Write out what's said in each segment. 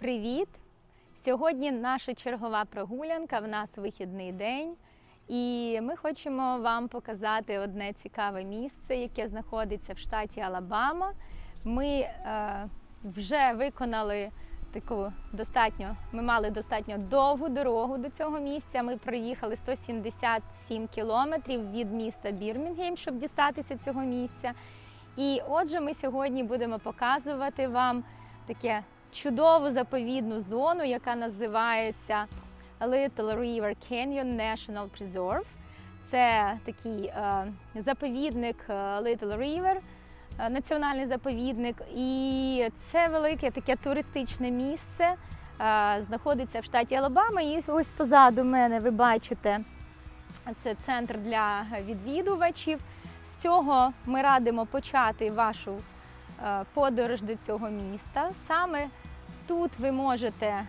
Привіт! Сьогодні наша чергова прогулянка. В нас вихідний день, і ми хочемо вам показати одне цікаве місце, яке знаходиться в штаті Алабама. Ми е, вже виконали таку достатньо. Ми мали достатньо довгу дорогу до цього місця. Ми проїхали 177 кілометрів від міста Бірмінгем, щоб дістатися цього місця. І отже, ми сьогодні будемо показувати вам таке чудову заповідну зону, яка називається Little River Canyon National Preserve. Це такий е, заповідник е, Little River, е, національний заповідник. І це велике таке туристичне місце. е, знаходиться в штаті Алабама. І ось позаду мене ви бачите, це центр для відвідувачів. З цього ми радимо почати вашу подорож до цього міста. Саме тут ви можете е,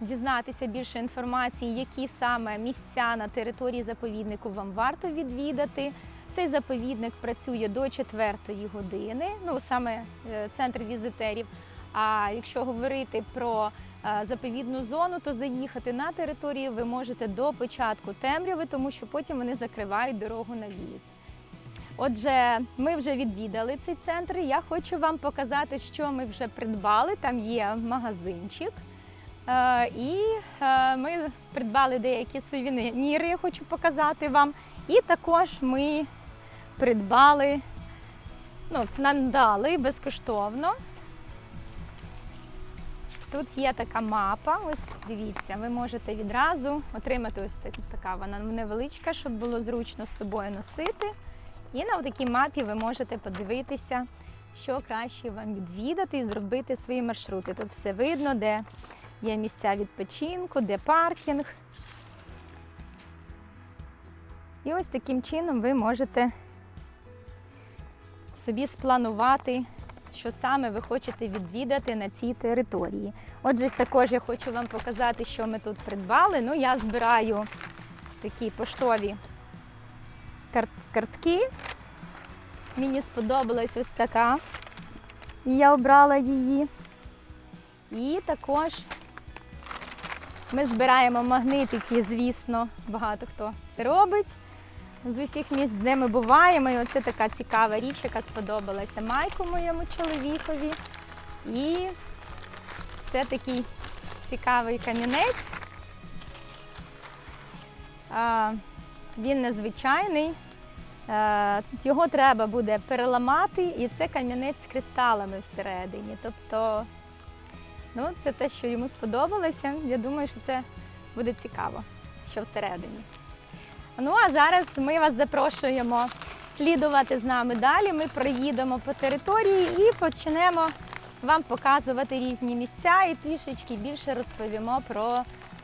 дізнатися більше інформації, які саме місця на території заповіднику вам варто відвідати. Цей заповідник працює до 4 години, ну саме е, центр візитерів. А якщо говорити про е, заповідну зону, то заїхати на територію ви можете до початку темряви, тому що потім вони закривають дорогу на в'їзд. Отже, ми вже відвідали цей центр. Я хочу вам показати, що ми вже придбали. Там є магазинчик. Е, І е, ми придбали деякі сувеніри, я хочу показати вам. І також ми придбали, ну, нам дали безкоштовно. Тут є така мапа. Ось дивіться, ви можете відразу отримати ось така вона невеличка, щоб було зручно з собою носити. І на такій мапі ви можете подивитися, що краще вам відвідати і зробити свої маршрути. Тут все видно, де є місця відпочинку, де паркінг. І ось таким чином ви можете собі спланувати, що саме ви хочете відвідати на цій території. Отже, також я хочу вам показати, що ми тут придбали. Ну, я збираю такі поштові картки. Мені сподобалась ось така. І я обрала її. І також ми збираємо магнитики, звісно, багато хто це робить. З усіх місць, де ми буваємо. І оце така цікава річ, яка сподобалася Майку моєму чоловікові. І це такий цікавий камінець. Він незвичайний. Е, Його треба буде переламати, і це кам'янець з кристалами всередині. Тобто, ну, це те, що йому сподобалося. Я думаю, що це буде цікаво, що всередині. Ну а зараз ми вас запрошуємо слідувати з нами далі. Ми проїдемо по території і почнемо вам показувати різні місця і трішечки більше розповімо про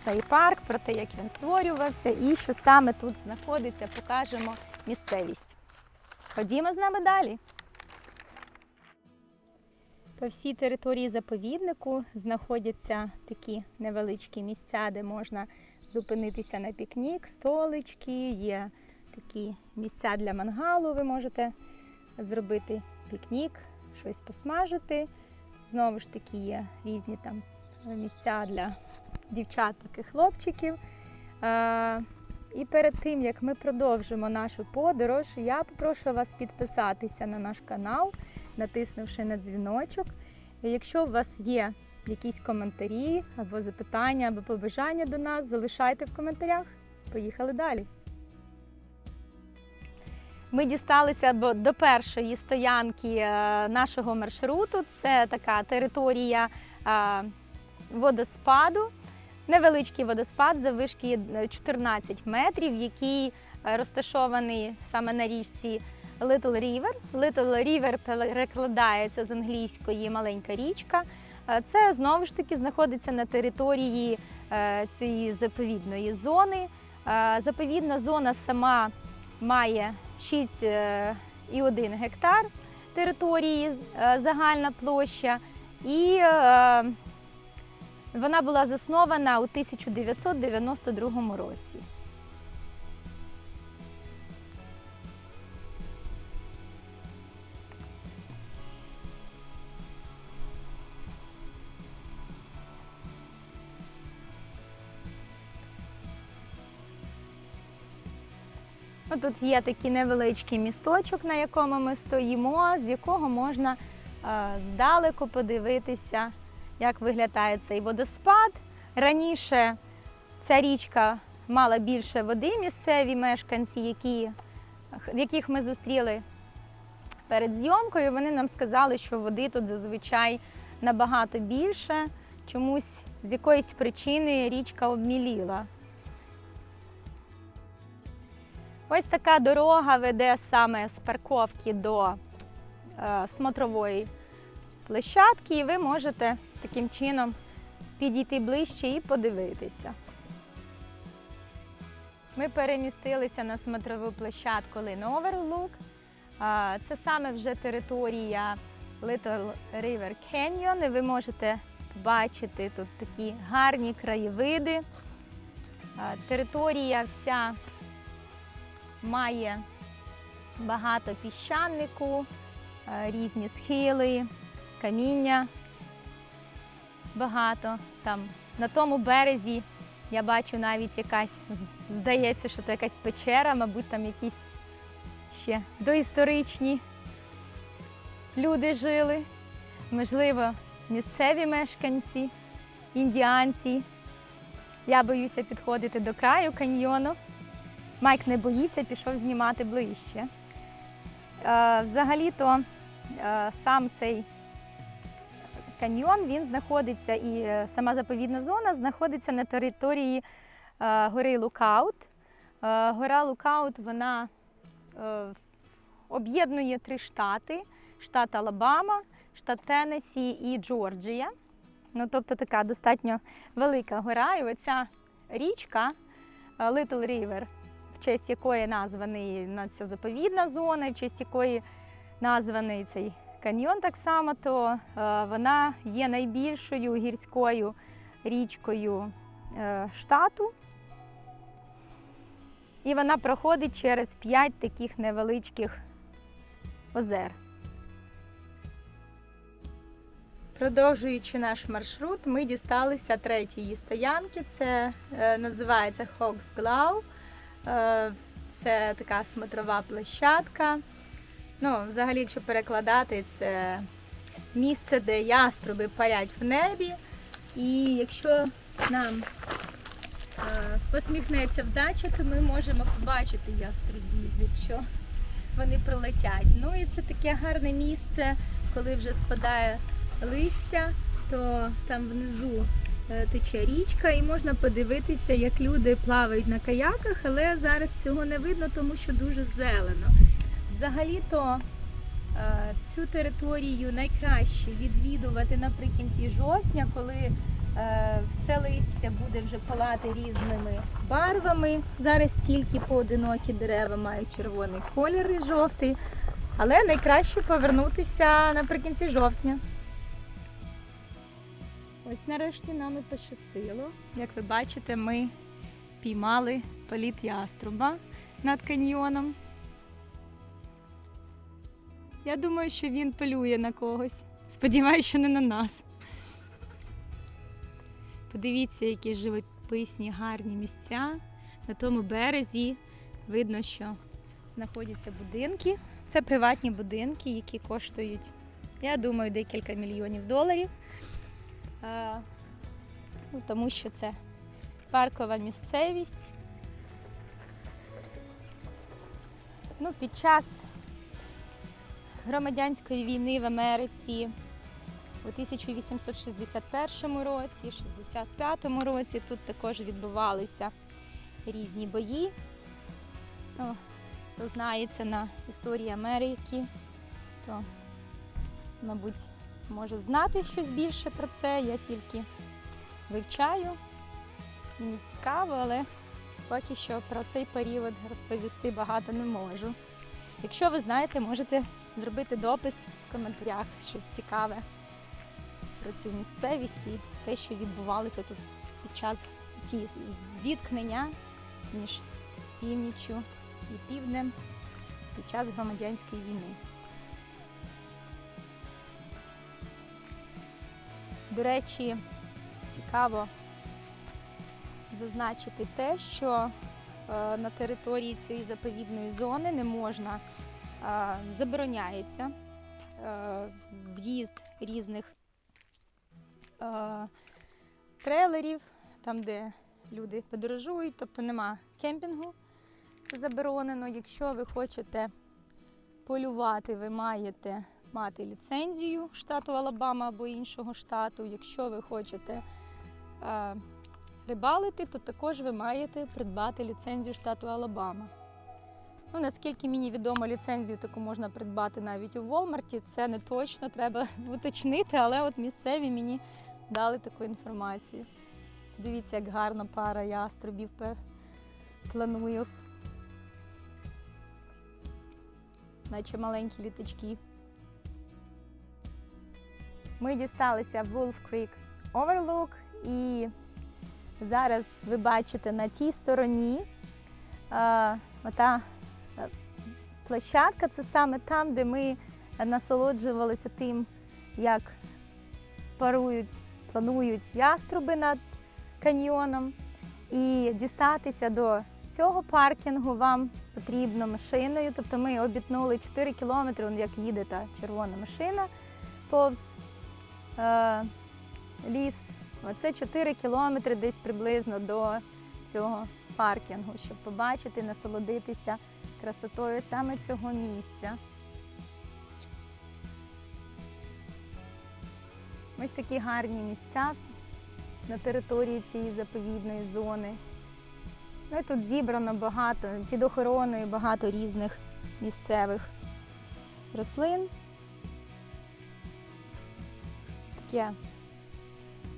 цей парк, про те, як він створювався і що саме тут знаходиться, покажемо місцевість. Ходімо з нами далі. По всій території заповіднику знаходяться такі невеличкі місця, де можна зупинитися на пікнік, столички, є такі місця для мангалу, ви можете зробити пікнік, щось посмажити. Знову ж таки, є різні там місця для дівчаток і хлопчиків. Е, І перед тим, як ми продовжимо нашу подорож, я попрошу вас підписатися на наш канал, натиснувши на дзвіночок. Якщо у вас є якісь коментарі або запитання, або побажання до нас, залишайте в коментарях. Поїхали далі. Ми дісталися до першої стоянки е, нашого маршруту. Це така територія е, водоспаду, невеличкий водоспад заввишки е, 14 метрів, який е, розташований саме на річці Little River. Little River перекладається з англійської маленька річка. Е, Це знову ж таки знаходиться на території е, цієї заповідної зони. Заповідна зона сама має 6,1 гектар території, загальна площа. І вона була заснована у 1992 році. Тут є такий невеличкий місточок, на якому ми стоїмо, з якого можна е, здалеку подивитися як виглядає цей водоспад. Раніше ця річка мала більше води. Місцеві мешканці, які, яких ми зустріли перед зйомкою, вони нам сказали, що води тут зазвичай набагато більше. Чомусь з якоїсь причини річка обміліла. Ось така дорога веде саме з парковки до е, смотрової площадки, і ви можете таким чином підійти ближче і подивитися. Ми перемістилися на смотрову площадку Overlook. Це саме вже територія Little River Canyon, і ви можете побачити тут такі гарні краєвиди. Територія вся має багато піщанику, різні схили, каміння. Багато там на тому березі я бачу навіть якась, здається, що це якась печера, мабуть, там якісь ще доісторичні люди жили. Можливо, місцеві мешканці, індіанці. Я боюся підходити до краю каньйону. Майк не боїться, пішов знімати ближче. Е, Взагалі-то е, сам цей каньйон він знаходиться і е, сама заповідна зона знаходиться на території е, гори Лукаут. Е, Гора Лукаут вона об'єднує три штати: штат Алабама, штат Теннессі і Джорджія. Ну, тобто така достатньо велика гора. І оця річка Little River, в честь якої названий ця заповідна зона, в честь якої названий цей каньйон так само, то е, вона є найбільшою гірською річкою е, штату. І вона проходить через п'ять таких невеличких озер. Продовжуючи наш маршрут, ми дісталися третьої стоянки. Це е, називається Hogsglau. Е, це така смотрова площадка. Ну, взагалі, якщо перекладати, це місце, де яструби парять в небі. І якщо нам е, посміхнеться вдача, то ми можемо побачити яструбів, якщо вони прилетять. Ну і це таке гарне місце, коли вже спадає листя, то там внизу е, тече річка, і можна подивитися, як люди плавають на каяках, але зараз цього не видно, тому що дуже зелено. Взагалі-то е, цю територію найкраще відвідувати наприкінці жовтня, коли е, все листя буде вже палати різними барвами. Зараз тільки поодинокі дерева мають червоний колір і жовтий, але найкраще повернутися наприкінці жовтня. Ось нарешті нам і пощастило. Як ви бачите, ми піймали політ яструба над каньйоном. Я думаю, що він полює на когось. Сподіваюся, що не на нас. Подивіться, які живописні гарні місця. На тому березі видно, що знаходяться будинки. Це приватні будинки, які коштують, я думаю, декілька мільйонів доларів. Ну, тому що це паркова місцевість. Ну, під час громадянської війни в Америці у 1861 році, 65 році тут також відбувалися різні бої. Ну, хто знається на історії Америки, то, мабуть, може знати щось більше про це. Я тільки вивчаю. Мені цікаво, але поки що про цей період розповісти багато не можу. Якщо ви знаєте, можете зробити допис в коментарях щось цікаве про цю місцевість і те, що відбувалося тут під час ті зіткнення між північчю і півднем під час громадянської війни. До речі, цікаво зазначити те, що е, на території цієї заповідної зони не можна, забороняється е, в'їзд різних е, трейлерів, там, де люди подорожують, тобто нема кемпінгу. Це заборонено. Якщо ви хочете полювати, ви маєте мати ліцензію штату Алабама або іншого штату. Якщо ви хочете е, рибалити, то також ви маєте придбати ліцензію штату Алабама. Ну, наскільки мені відомо, ліцензію таку можна придбати навіть у Волмарті. Це не точно, треба уточнити, але от місцеві мені дали таку інформацію. Дивіться, як гарно пара яструбів планує. Наче маленькі літачки. Ми дісталися в Wolf Creek Overlook і зараз ви бачите на тій стороні е, ота площадка це саме там, де ми насолоджувалися тим, як парують, планують яструби над каньйоном. І дістатися до цього паркінгу вам потрібно машиною. Тобто ми обітнули 4 кілометри, як їде та червона машина повз е, ліс. Оце 4 кілометри десь приблизно до цього паркінгу, щоб побачити, насолодитися красотою саме цього місця. Ось такі гарні місця на території цієї заповідної зони. Ну тут зібрано багато, під охороною багато різних місцевих рослин. Таке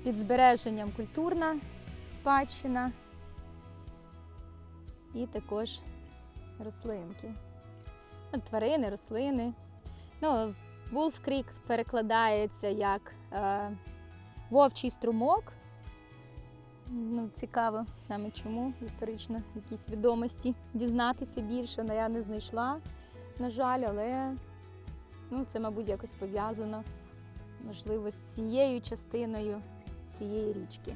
під збереженням культурна спадщина і також рослинки. Ну, Тварини, рослини. Ну, Wolf Creek перекладається як е, вовчий струмок. Ну, цікаво саме чому історично якісь відомості дізнатися більше, але я не знайшла, на жаль, але ну, це, мабуть, якось пов'язано, можливо, з цією частиною цієї річки.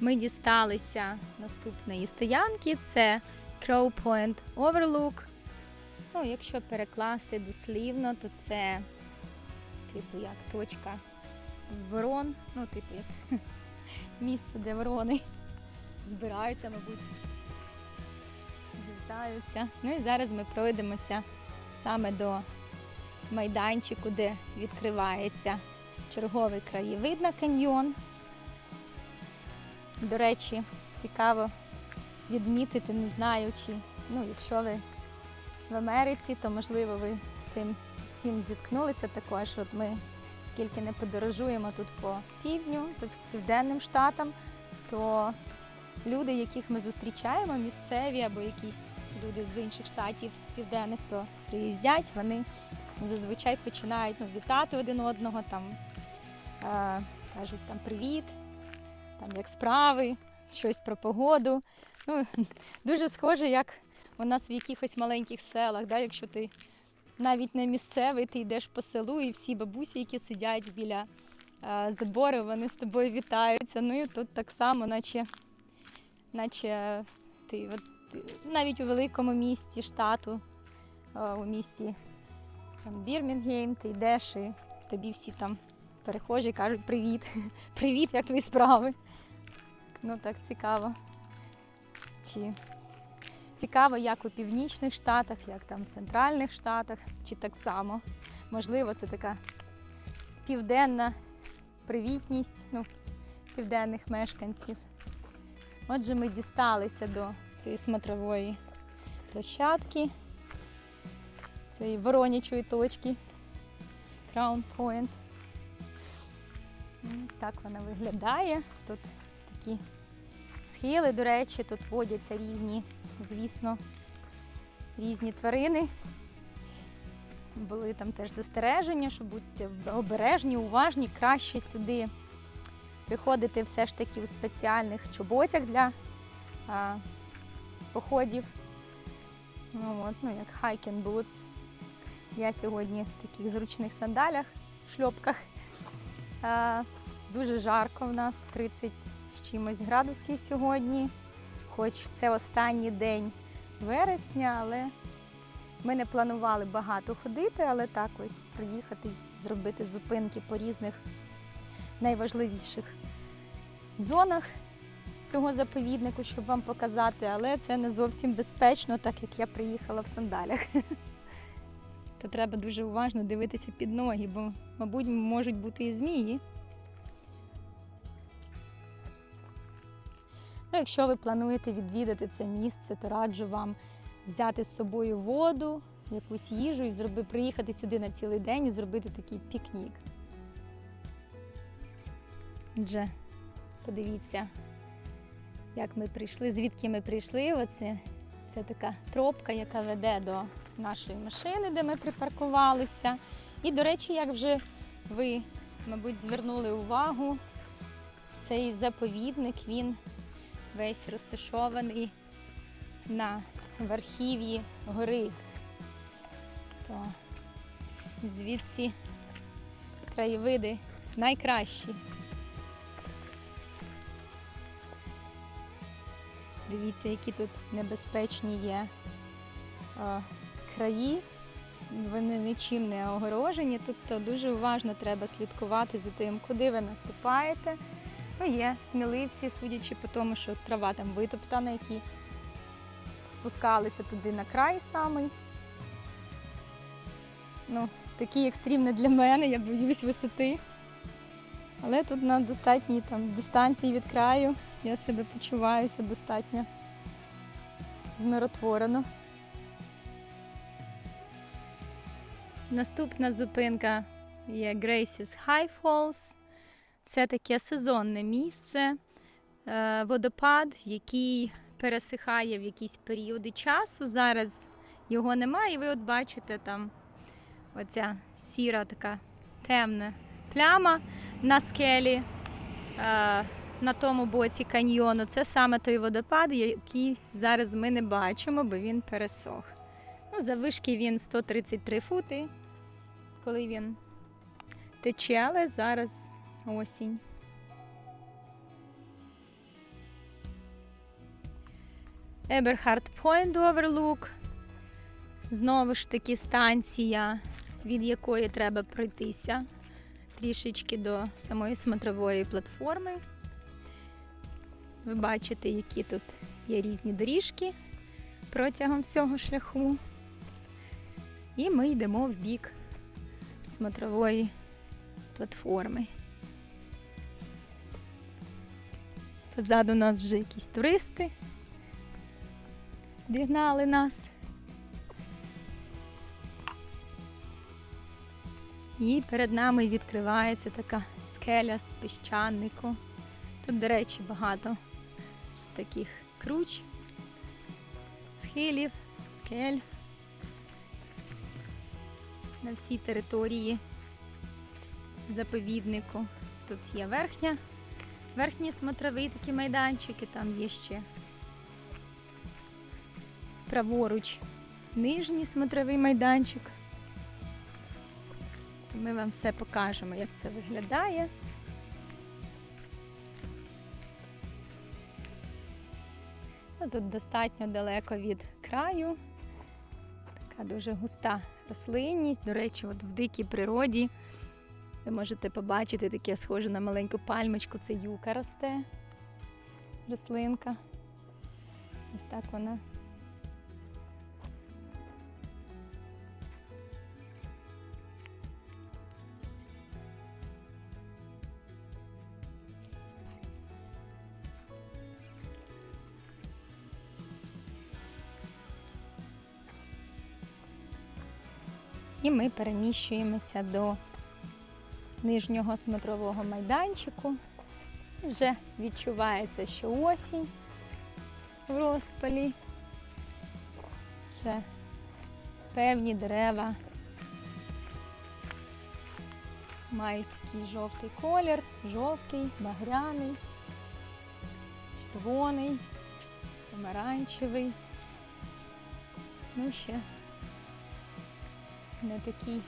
Ми дісталися наступної стоянки. Це Crow Point Overlook. Ну, якщо перекласти дослівно, то це типу як точка ворон, ну, типу як місце, де ворони збираються, мабуть, злітаються. Ну і зараз ми пройдемося саме до майданчику, де відкривається черговий краєвид на каньйон. До речі, цікаво відмітити, не знаю, чи ну, якщо ви в Америці, то можливо ви з тим з цим зіткнулися також. От ми скільки не подорожуємо тут по півдню, південним штатам, то люди, яких ми зустрічаємо, місцеві або якісь люди з інших штатів південних, то приїздять, вони зазвичай починають ну, вітати один одного, там е, кажуть там привіт, там як справи, щось про погоду. Ну, дуже схоже, як у нас в якихось маленьких селах, да, якщо ти навіть не місцевий, ти йдеш по селу, і всі бабусі, які сидять біля е, забору, вони з тобою вітаються. Ну і тут так само, наче, наче ти от, навіть у великому місті штату, е, у місті там, Бірмінгейм, ти йдеш і тобі всі там перехожі кажуть привіт, привіт, як твої справи. Ну так цікаво. Чи цікаво, як у північних штатах, як там в центральних штатах, чи так само. Можливо, це така південна привітність ну, південних мешканців. Отже, ми дісталися до цієї смотрової площадки, цієї воронячої точки Crown Point. Ось так вона виглядає. Тут такі схили, до речі, тут водяться різні, звісно, різні тварини. Були там теж застереження, що будьте обережні, уважні, краще сюди приходити все ж таки у спеціальних чоботях для а, походів. Ну, от, ну, як hiking boots. Я сьогодні в таких зручних сандалях, шльопках. А, Дуже жарко в нас 30 з чимось градусів сьогодні. Хоч це останній день вересня, але ми не планували багато ходити, але так ось проїхатись, зробити зупинки по різних найважливіших зонах цього заповіднику, щоб вам показати, але це не зовсім безпечно, так як я приїхала в сандалях. То треба дуже уважно дивитися під ноги, бо, мабуть, можуть бути і змії. Якщо ви плануєте відвідати це місце, то раджу вам взяти з собою воду, якусь їжу і зроби, приїхати сюди на цілий день і зробити такий пікнік. Отже, подивіться, як ми прийшли, звідки ми прийшли. Оце це така тропка, яка веде до нашої машини, де ми припаркувалися. І, до речі, як вже ви, мабуть, звернули увагу, цей заповідник він весь розташований на верхів'ї гори. То звідси краєвиди найкращі. Дивіться, які тут небезпечні є е, краї. Вони нічим не огорожені, тобто дуже уважно треба слідкувати за тим, куди ви наступаєте. Ну, є сміливці, судячи по тому, що трава там витоптана, які спускалися туди на край самий. Ну, екстрім не для мене, я боюсь висоти. Але тут на достатній там, дистанції від краю я себе почуваюся достатньо вмиротворено. Наступна зупинка є Grace's High Falls. Це таке сезонне місце, е, водопад, який пересихає в якісь періоди часу. Зараз його немає, і ви от бачите там оця сіра така темна пляма на скелі. е, На тому боці каньйону це саме той водопад, який зараз ми не бачимо, бо він пересох. Ну, завишки він 133 фути, коли він тече, але зараз осінь. Eberhard Point Overlook. Знову ж таки станція, від якої треба пройтися трішечки до самої смотрової платформи. Ви бачите, які тут є різні доріжки протягом всього шляху. І ми йдемо в бік смотрової платформи. Позаду нас вже якісь туристи дігнали нас. І перед нами відкривається така скеля з піщанику. Тут, до речі, багато таких круч, схилів, скель на всій території заповіднику. Тут є верхня, верхній смотровий такі майданчики, там є ще праворуч нижній смотровий майданчик. То ми вам все покажемо, як це виглядає. Ну, тут достатньо далеко від краю. Така дуже густа рослинність. До речі, от в дикій природі ви можете побачити таке схоже на маленьку пальмочку. Це юка росте. Рослинка. Ось так вона. І ми переміщуємося до нижнього смотрового майданчику. Вже відчувається, що осінь в розпалі. Вже певні дерева мають такий жовтий колір, жовтий, багряний, червоний, помаранчевий. Ну ще не такий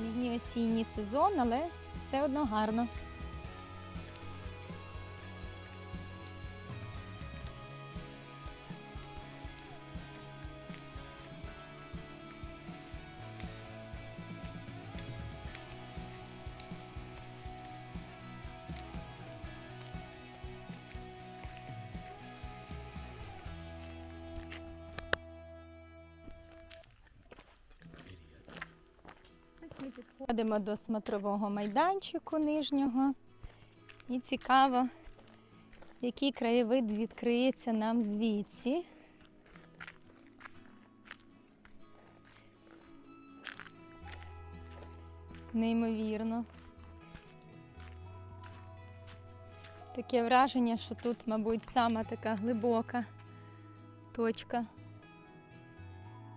пізній осінній сезон, але все одно гарно. Підходимо до смотрового майданчику нижнього. І цікаво, який краєвид відкриється нам звідси. Неймовірно. Таке враження, що тут, мабуть, сама така глибока точка,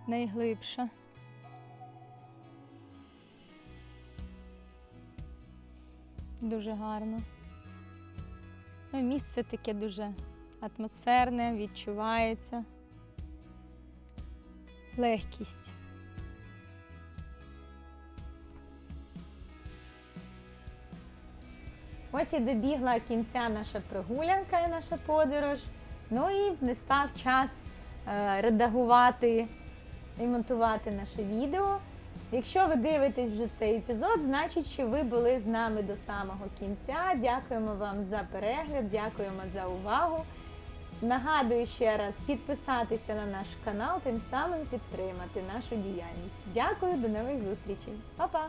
найглибша. Дуже гарно. Ну, місце таке дуже атмосферне, відчувається. Легкість. Ось і добігла кінця наша прогулянка і наша подорож. Ну і настав час е, редагувати і монтувати наше відео. Якщо ви дивитесь вже цей епізод, значить, що ви були з нами до самого кінця. Дякуємо вам за перегляд, дякуємо за увагу. Нагадую ще раз підписатися на наш канал, тим самим підтримати нашу діяльність. Дякую, до нових зустрічей. Па-па!